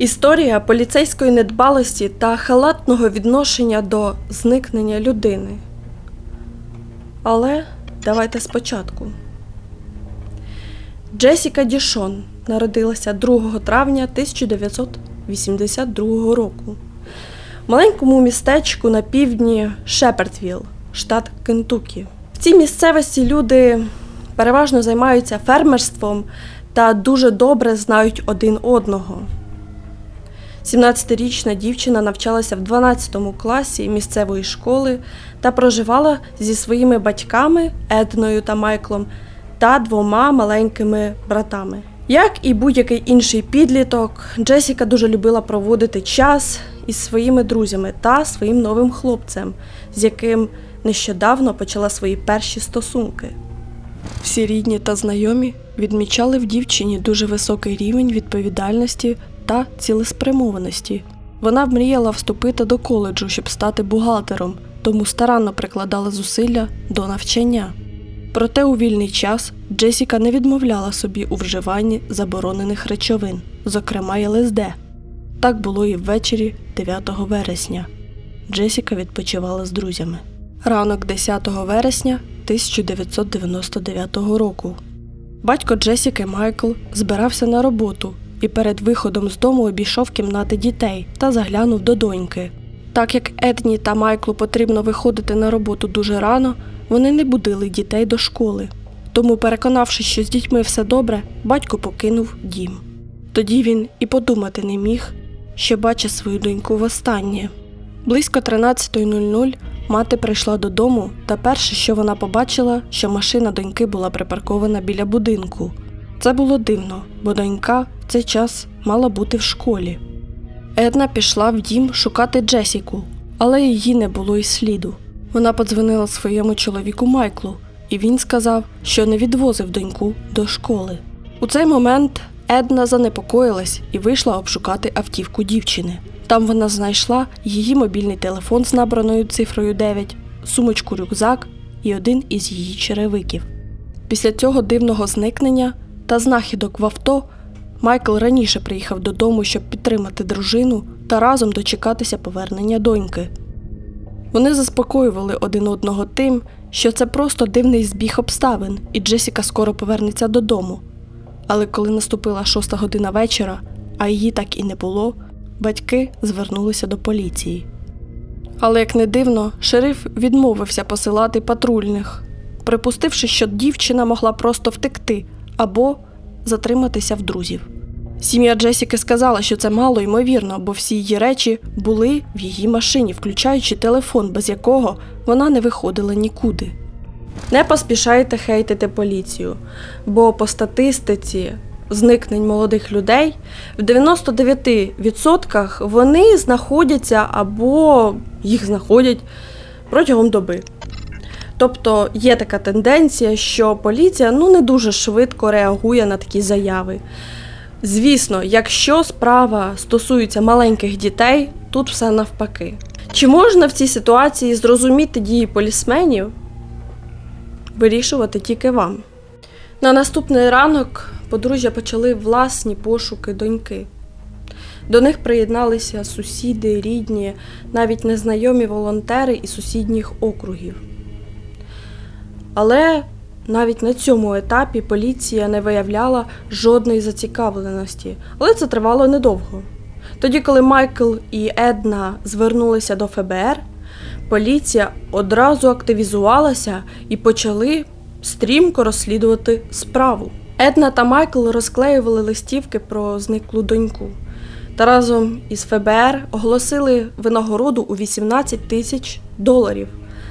Історія поліцейської недбалості та халатного відношення до зникнення людини. Але давайте спочатку. Джесіка Дішон народилася 2 травня 1982 року в маленькому містечку на півдні Шепардвілл, штат Кентукі. В цій місцевості люди переважно займаються фермерством та дуже добре знають один одного. 17-річна дівчина навчалася в 12 класі місцевої школи та проживала зі своїми батьками Едною та Майклом та двома маленькими братами. Як і будь-який інший підліток, Джесіка дуже любила проводити час із своїми друзями та своїм новим хлопцем, з яким нещодавно почала свої перші стосунки. Всі рідні та знайомі відмічали в дівчині дуже високий рівень відповідальності та цілеспрямованості. Вона мріяла вступити до коледжу, щоб стати бухгалтером, тому старанно прикладала зусилля до навчання. Проте у вільний час Джесіка не відмовляла собі у вживанні заборонених речовин, зокрема й ЛСД. Так було і ввечері 9 вересня. Джесіка відпочивала з друзями. Ранок 10 вересня 1999 року. Батько Джесіки Майкл збирався на роботу і перед виходом з дому обійшов кімнати дітей та заглянув до доньки. Так як Едні та Майклу потрібно виходити на роботу дуже рано, вони не будили дітей до школи. Тому, переконавшись, що з дітьми все добре, батько покинув дім. Тоді він і подумати не міг, що бачить свою доньку востаннє. Близько 13.00 мати прийшла додому, та перше, що вона побачила, що машина доньки була припаркована біля будинку. Це було дивно, бо донька цей час мала бути в школі. Една пішла в дім шукати Джесіку, але її не було й сліду. Вона подзвонила своєму чоловіку Майклу, і він сказав, що не відвозив доньку до школи. У цей момент Една занепокоїлась і вийшла обшукати автівку дівчини. Там вона знайшла її мобільний телефон з набраною цифрою 9, сумочку рюкзак і один із її черевиків. Після цього дивного зникнення та знахідок в авто Майкл раніше приїхав додому, щоб підтримати дружину та разом дочекатися повернення доньки. Вони заспокоювали один одного тим, що це просто дивний збіг обставин, і Джесіка скоро повернеться додому. Але коли наступила шоста година вечора, а її так і не було, батьки звернулися до поліції. Але як не дивно, шериф відмовився посилати патрульних, припустивши, що дівчина могла просто втекти або затриматися в друзів. Сім'я Джесіки сказала, що це мало ймовірно, бо всі її речі були в її машині, включаючи телефон, без якого вона не виходила нікуди. Не поспішайте хейтити поліцію, бо по статистиці зникнень молодих людей в 99% вони знаходяться або їх знаходять протягом доби. Тобто є така тенденція, що поліція ну не дуже швидко реагує на такі заяви. Звісно, якщо справа стосується маленьких дітей, тут все навпаки. Чи можна в цій ситуації зрозуміти дії полісменів? Вирішувати тільки вам. На наступний ранок подружжя почали власні пошуки доньки. До них приєдналися сусіди, рідні, навіть незнайомі волонтери із сусідніх округів. Але навіть на цьому етапі поліція не виявляла жодної зацікавленості, але це тривало недовго. Тоді, коли Майкл і Една звернулися до ФБР, поліція одразу активізувалася і почали стрімко розслідувати справу. Една та Майкл розклеювали листівки про зниклу доньку та разом із ФБР оголосили винагороду у 18 тисяч доларів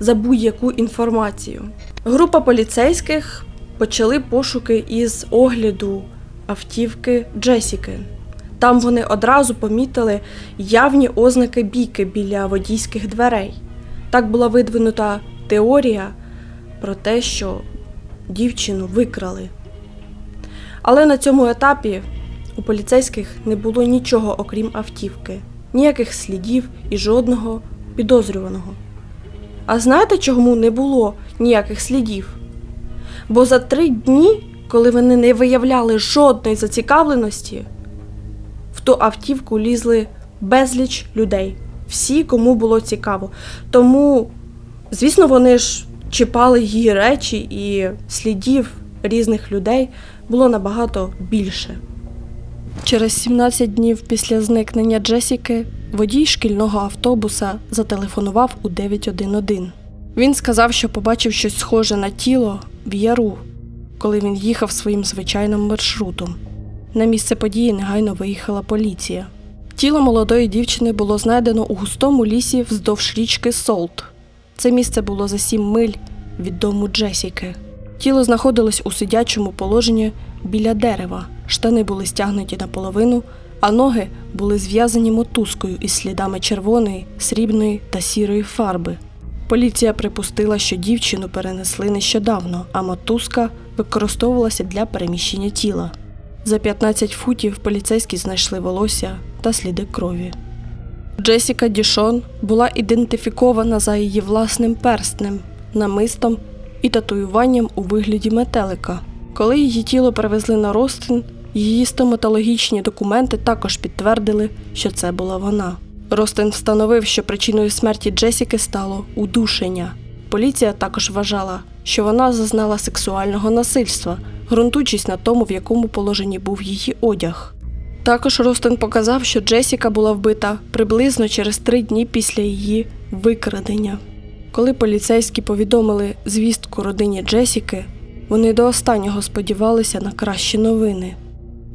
за будь-яку інформацію. Група поліцейських почали пошуки із огляду автівки Джесіки. Там вони одразу помітили явні ознаки бійки біля водійських дверей. Так була видвинута теорія про те, що дівчину викрали. Але на цьому етапі у поліцейських не було нічого окрім автівки, ніяких слідів і жодного підозрюваного. А знаєте, чому не було ніяких слідів? Бо за три дні, коли вони не виявляли жодної зацікавленості, в ту автівку лізли безліч людей. Всі, кому було цікаво. Тому, звісно, вони ж чіпали її речі, і слідів різних людей було набагато більше. Через 17 днів після зникнення Джесіки водій шкільного автобуса зателефонував у 911. Він сказав, що побачив щось схоже на тіло в яру, коли він їхав своїм звичайним маршрутом. На місце події негайно виїхала поліція. Тіло молодої дівчини було знайдено у густому лісі вздовж річки Солт. Це місце було за сім миль від дому Джесіки. Тіло знаходилось у сидячому положенні біля дерева. Штани були стягнуті наполовину, а ноги були зв'язані мотузкою із слідами червоної, срібної та сірої фарби. Поліція припустила, що дівчину перенесли нещодавно, а мотузка використовувалася для переміщення тіла. За 15 футів поліцейські знайшли волосся та сліди крові. Джесіка Дішон була ідентифікована за її власним перстнем, намистом і татуюванням у вигляді метелика. Коли її тіло перевезли на Ростин, її стоматологічні документи також підтвердили, що це була вона. Ростин встановив, що причиною смерті Джесіки стало удушення. Поліція також вважала, що вона зазнала сексуального насильства, ґрунтуючись на тому, в якому положенні був її одяг. Також Ростин показав, що Джесіка була вбита приблизно через три дні після її викрадення. Коли поліцейські повідомили звістку родині Джесіки, вони до останнього сподівалися на кращі новини.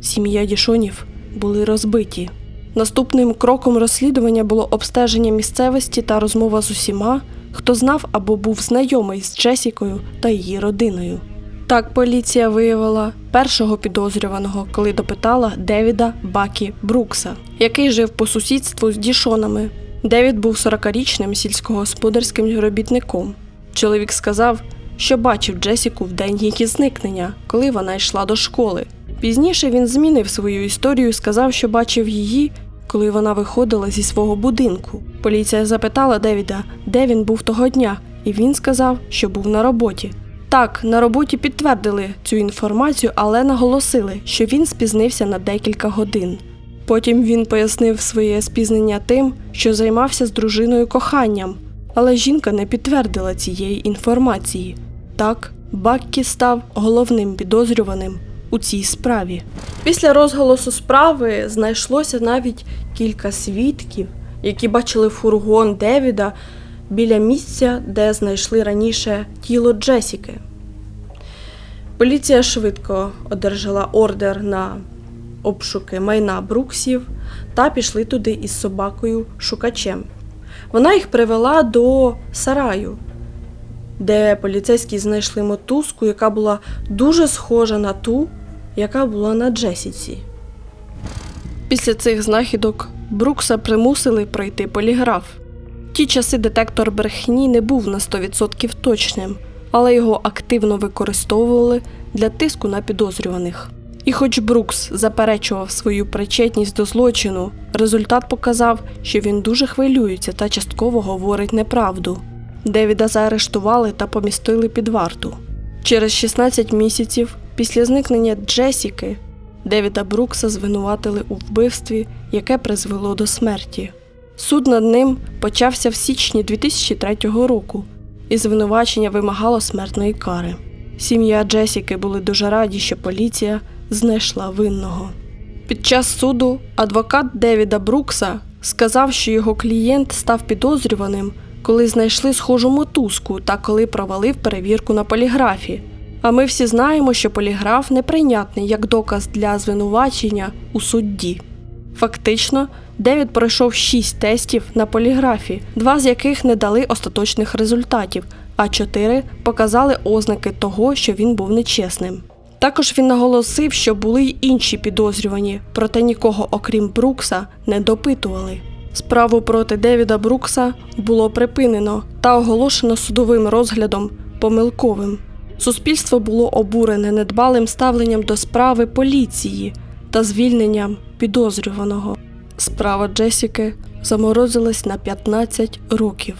Сім'я Дішонів були розбиті. Наступним кроком розслідування було обстеження місцевості та розмова з усіма, хто знав або був знайомий з Джесікою та її родиною. Так поліція виявила першого підозрюваного, коли допитала Девіда Бакі Брукса, який жив по сусідству з Дішонами. Девід був 40-річним сільськогосподарським робітником. Чоловік сказав, що бачив Джесіку в день її зникнення, коли вона йшла до школи. Пізніше він змінив свою історію і сказав, що бачив її, коли вона виходила зі свого будинку. Поліція запитала Девіда, де він був того дня, і він сказав, що був на роботі. Так, на роботі підтвердили цю інформацію, але наголосили, що він спізнився на декілька годин. Потім він пояснив своє спізнення тим, що займався з дружиною коханням, але жінка не підтвердила цієї інформації. Так, Баккі став головним підозрюваним у цій справі. Після розголосу справи знайшлося навіть кілька свідків, які бачили фургон Девіда біля місця, де знайшли раніше тіло Джесіки. Поліція швидко одержала ордер на обшуки майна Бруксів та пішли туди із собакою шукачем. Вона їх привела до сараю, де поліцейські знайшли мотузку, яка була дуже схожа на ту, яка була на Джесіці. Після цих знахідок Брукса примусили пройти поліграф. Ті часи детектор брехні не був на 100% точним, але його активно використовували для тиску на підозрюваних. І хоч Брукс заперечував свою причетність до злочину, результат показав, що він дуже хвилюється та частково говорить неправду. Девіда заарештували та помістили під варту. Через 16 місяців після зникнення Джесіки Девіда Брукса звинуватили у вбивстві, яке призвело до смерті. Суд над ним почався в січні 2003 року, і звинувачення вимагало смертної кари. Сім'я Джесіки були дуже раді, що поліція знайшла винного. Під час суду адвокат Девіда Брукса сказав, що його клієнт став підозрюваним, коли знайшли схожу мотузку та коли провалив перевірку на поліграфі. А ми всі знаємо, що поліграф неприйнятний як доказ для звинувачення у судді. Фактично, Девід пройшов шість тестів на поліграфі, два з яких не дали остаточних результатів, а чотири показали ознаки того, що він був нечесним. Також він наголосив, що були й інші підозрювані, проте нікого, окрім Брукса, не допитували. Справу проти Девіда Брукса було припинено та оголошено судовим розглядом помилковим. Суспільство було обурене недбалим ставленням до справи поліції та звільненням підозрюваного. Справа Джесіки заморозилась на 15 років.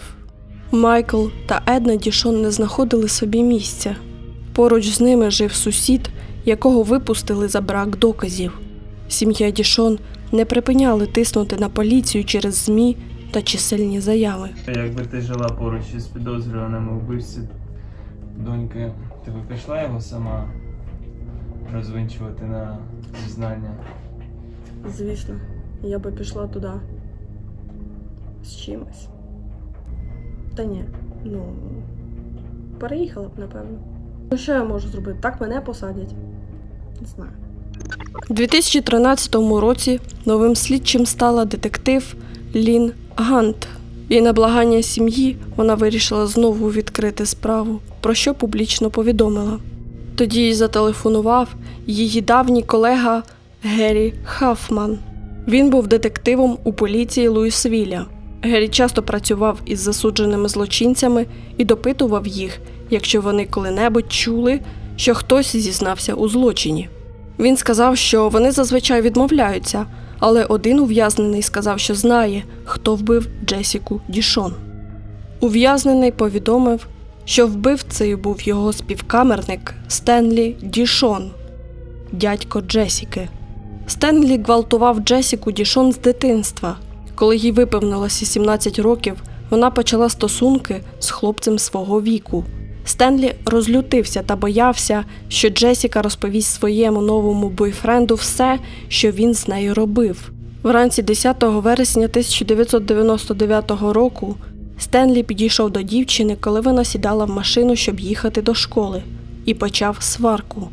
Майкл та Една Дішон не знаходили собі місця. Поруч з ними жив сусід, якого випустили за брак доказів. Сім'я Дішон не припиняли тиснути на поліцію через ЗМІ та чисельні заяви. Якби ти жила поруч із підозрюваними у вбивстві доньки, ти би пішла його сама розвинчувати на зізнання? Звісно, я би пішла туди з чимось. Та ні, ну переїхала б, напевно. Ну, що я можу зробити? Так мене посадять. Не знаю. У 2013 році новим слідчим стала детектив Лін Гант. І на благання сім'ї вона вирішила знову відкрити справу, про що публічно повідомила. Тоді їй зателефонував її давній колега Геррі Хафман. Він був детективом у поліції Луїсвіля. Геррі часто працював із засудженими злочинцями і допитував їх, якщо вони коли-небудь чули, що хтось зізнався у злочині. Він сказав, що вони зазвичай відмовляються, але один ув'язнений сказав, що знає, хто вбив Джесіку Дішон. Ув'язнений повідомив, що вбивцею був його співкамерник Стенлі Дішон, дядько Джесіки. Стенлі гвалтував Джесіку Дішон з дитинства. Коли їй виповнилося 17 років, вона почала стосунки з хлопцем свого віку. Стенлі розлютився та боявся, що Джесіка розповість своєму новому бойфренду все, що він з нею робив. Вранці 10 вересня 1999 року Стенлі підійшов до дівчини, коли вона сідала в машину, щоб їхати до школи, і почав сварку.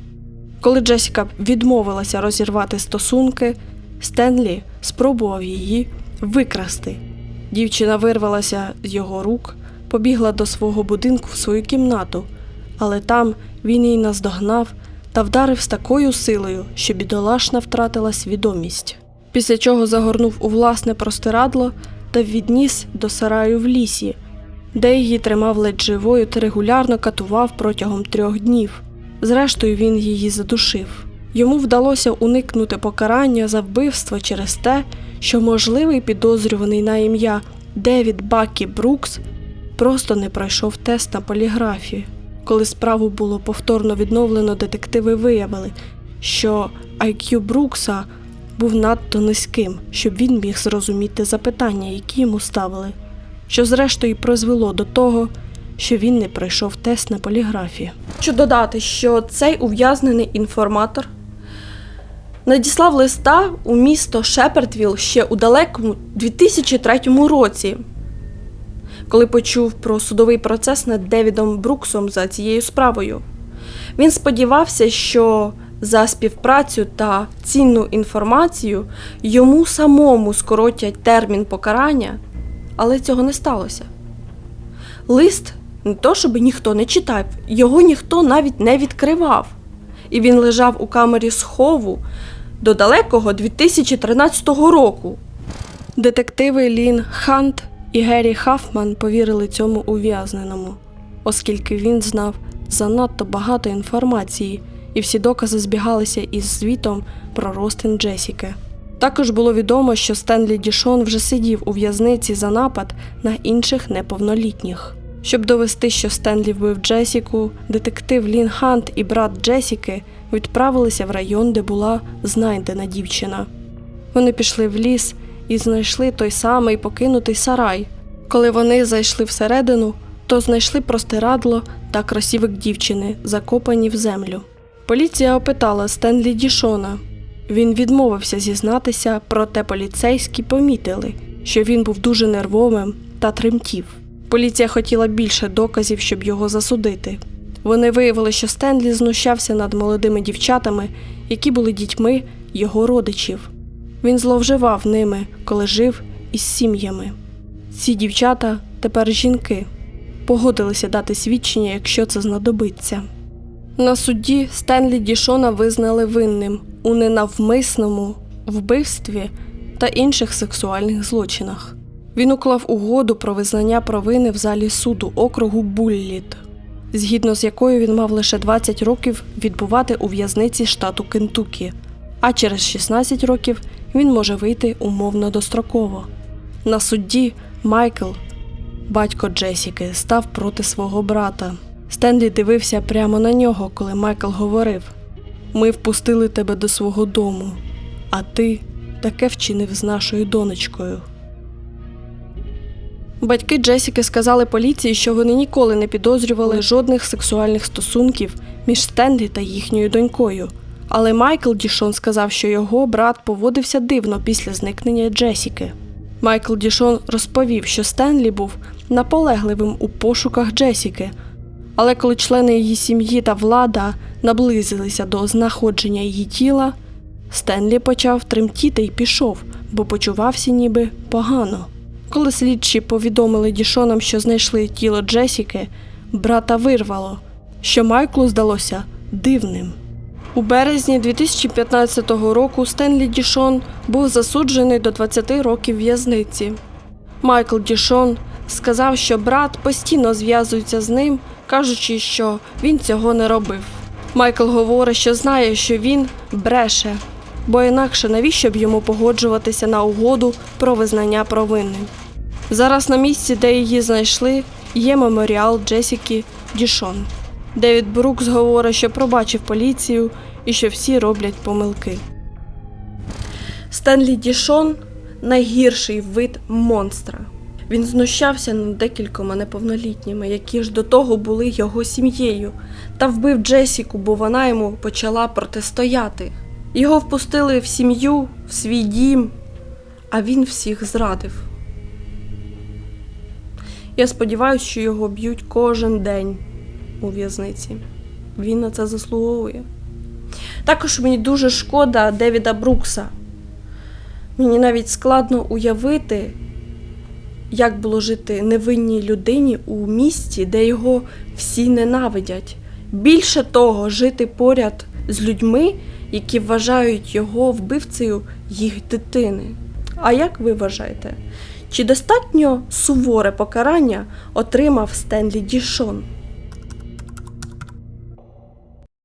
Коли Джесіка відмовилася розірвати стосунки, Стенлі спробував її викрасти. Дівчина вирвалася з його рук, побігла до свого будинку в свою кімнату, але там він її наздогнав та вдарив з такою силою, що бідолашна втратила свідомість. Після чого загорнув у власне простирадло та відніс до сараю в лісі, де її тримав ледь живою та регулярно катував протягом трьох днів. Зрештою, він її задушив. Йому вдалося уникнути покарання за вбивство через те, що можливий підозрюваний на ім'я Девід Бакі Брукс просто не пройшов тест на поліграфі. Коли справу було повторно відновлено, детективи виявили, що IQ Брукса був надто низьким, щоб він міг зрозуміти запитання, які йому ставили, що зрештою призвело до того, що він не пройшов тест на поліграфі. Хочу додати, що цей ув'язнений інформатор надіслав листа у місто Шепардвіл ще у далекому 2003 році, коли почув про судовий процес над Девідом Бруксом за цією справою. Він сподівався, що за співпрацю та цінну інформацію йому самому скоротять термін покарання, але цього не сталося. Лист не то, щоб ніхто не читав, його ніхто навіть не відкривав. І він лежав у камері схову до далекого 2013 року. Детективи Лін Хант і Геррі Хафман повірили цьому ув'язненому, оскільки він знав занадто багато інформації, і всі докази збігалися із звітом про розтин Джесіки. Також було відомо, що Стенлі Дішон вже сидів у в'язниці за напад на інших неповнолітніх. Щоб довести, що Стенлі вбив Джесіку, детектив Лін Хант і брат Джесіки відправилися в район, де була знайдена дівчина. Вони пішли в ліс і знайшли той самий покинутий сарай. Коли вони зайшли всередину, то знайшли простирадло та кросівок дівчини, закопані в землю. Поліція опитала Стенлі Дішона. Він відмовився зізнатися, проте поліцейські помітили, що він був дуже нервовим та тремтів. Поліція хотіла більше доказів, щоб його засудити. Вони виявили, що Стенлі знущався над молодими дівчатами, які були дітьми його родичів. Він зловживав ними, коли жив із сім'ями. Ці дівчата тепер жінки, погодилися дати свідчення, якщо це знадобиться. На суді Стенлі Дішона визнали винним у ненавмисному вбивстві та інших сексуальних злочинах. Він уклав угоду про визнання провини в залі суду округу Булліт, згідно з якою він мав лише 20 років відбувати у в'язниці штату Кентукі, а через 16 років він може вийти умовно достроково. На судді Майкл, батько Джесіки, став проти свого брата. Стенлі дивився прямо на нього, коли Майкл говорив: Ми впустили тебе до свого дому, а ти таке вчинив з нашою донечкою. Батьки Джесіки сказали поліції, що вони ніколи не підозрювали жодних сексуальних стосунків між Стенлі та їхньою донькою. Але Майкл Дішон сказав, що його брат поводився дивно після зникнення Джесіки. Майкл Дішон розповів, що Стенлі був наполегливим у пошуках Джесіки, але коли члени її сім'ї та влада наблизилися до знаходження її тіла, Стенлі почав тремтіти і пішов, бо почувався ніби погано. Коли слідчі повідомили Дішонам, що знайшли тіло Джесіки, брата вирвало, що Майклу здалося дивним. У березні 2015 року Стенлі Дішон був засуджений до 20 років в'язниці. Майкл Дішон сказав, що брат постійно зв'язується з ним, кажучи, що він цього не робив. Майкл говорить, що знає, що він бреше, бо інакше навіщо б йому погоджуватися на угоду про визнання провинним. Зараз на місці, де її знайшли, є меморіал Джесіки Дішон. Девід Брукс говорить, що пробачив поліцію і що всі роблять помилки. Стенлі Дішон найгірший вид монстра. Він знущався над декількома неповнолітніми, які ж до того були його сім'єю, та вбив Джесіку, бо вона йому почала протистояти. Його впустили в сім'ю, в свій дім, а він всіх зрадив. Я сподіваюся, що його б'ють кожен день у в'язниці. Він на це заслуговує. Також мені дуже шкода Девіда Брукса. Мені навіть складно уявити, як було жити невинній людині у місті, де його всі ненавидять. Більше того, жити поряд з людьми, які вважають його вбивцею їх дитини. А як ви вважаєте? Чи достатньо суворе покарання отримав Стенлі Дішон?